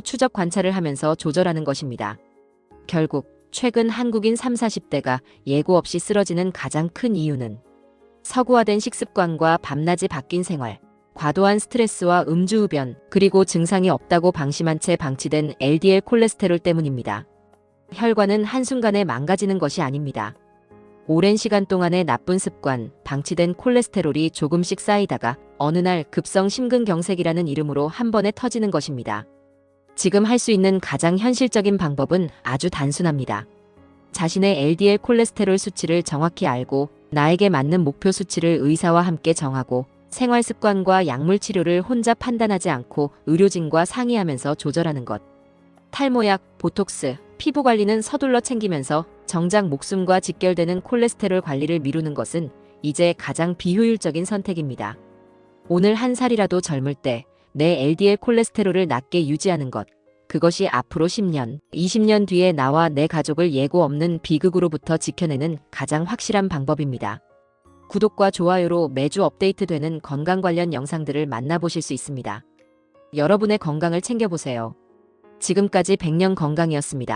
추적 관찰을 하면서 조절하는 것입니다. 결국 최근 한국인 3, 40대가 예고 없이 쓰러지는 가장 큰 이유는 서구화된 식습관과 밤낮이 바뀐 생활, 과도한 스트레스와 음주흡연, 그리고 증상이 없다고 방심한 채 방치된 LDL 콜레스테롤 때문입니다. 혈관은 한순간에 망가지는 것이 아닙니다. 오랜 시간 동안의 나쁜 습관, 방치된 콜레스테롤이 조금씩 쌓이다가 어느 날 급성 심근경색이라는 이름으로 한 번에 터지는 것입니다. 지금 할 수 있는 가장 현실적인 방법은 아주 단순합니다. 자신의 LDL 콜레스테롤 수치를 정확히 알고 나에게 맞는 목표 수치를 의사와 함께 정하고 생활 습관과 약물 치료를 혼자 판단하지 않고 의료진과 상의하면서 조절하는 것. 탈모약, 보톡스, 피부 관리는 서둘러 챙기면서 정작 목숨과 직결되는 콜레스테롤 관리를 미루는 것은 이제 가장 비효율적인 선택입니다. 오늘 한 살이라도 젊을 때 내 LDL 콜레스테롤을 낮게 유지하는 것. 그것이 앞으로 10년, 20년 뒤에 나와 내 가족을 예고 없는 비극으로부터 지켜내는 가장 확실한 방법입니다. 구독과 좋아요로 매주 업데이트되는 건강 관련 영상들을 만나보실 수 있습니다. 여러분의 건강을 챙겨보세요. 지금까지 백년 건강이었습니다.